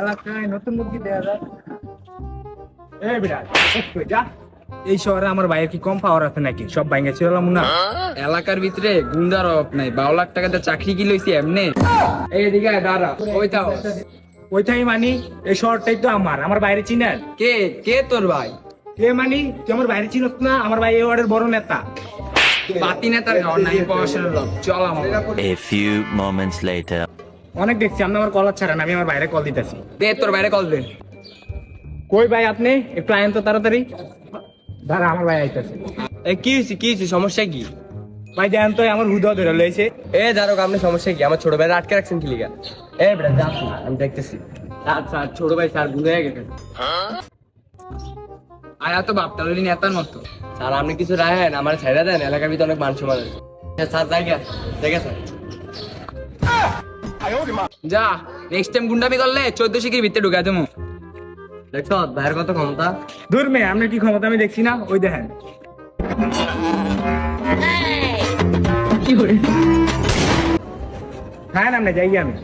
এলাকায় নতুন মুরগি দেওয়া যায়। এই বিরাট যা। এই শহরে আমার ভাইয়ের কি কম পাওয়ার আছে নাকি? সব ভাঙ্গা ছিল না। এলাকার ভিতরে গুন্ডার অভাব নাই। বারো লাখ টাকাতে চাকরি কি লইছি এমনি? এই দিকে দাঁড়া। ওই ওইটাই মানি? এই শহরটাই তো আমার। আমার বাইরে চিনেন? কে? কে তোর ভাই? কে মানি? তুই আমার বাইরে চিনস না? আমার ভাই এই ওয়ার্ডের বড় নেতা। পাতি নেতার ঘর নাই পয়সার লোক। চল আমার A few moments later. অনেক দেখছি আপনি আমার কলার ছাড়েন আমি আমার বাইরে কল দিতেছি। দে তোর বাইরে কল দে। কই ভাই আপনি? একটু আয়েন তো তাড়াতাড়ি। দাঁড়া আমার ভাই আইতেছে। এ কি হয়েছে কি হয়েছে সমস্যা কি? ভাই দেখেন তো আমার হুদা ধরে লইছে। এ দাঁড়ো আপনি সমস্যা কি? আমার ছোট ভাই আটকে রাখছেন কি লিগা? এ বেটা যা আমি দেখতেছি। আচ্ছা ছোট ভাই স্যার ভুলে গেছে। আয়া তো বাপ তাহলে নেতার মতো। স্যার আপনি কিছু রাখেন আমার ছেড়ে দেন এলাকার ভিতরে অনেক মান সম্মান আছে। হ্যাঁ, স্যার জায়গা জায়গা স্যার। যা নেক্সট টাইম গুন্ডামি করলে চোদ্দ শিখির ভিতরে ঢুকা তুমি দেখছ ভাইয়ের কত ক্ষমতা? দূর মেয়ে আপনি কি ক্ষমতা আমি দেখছি না? ওই দেখেন। হ্যাঁ আপনি যাই আমি।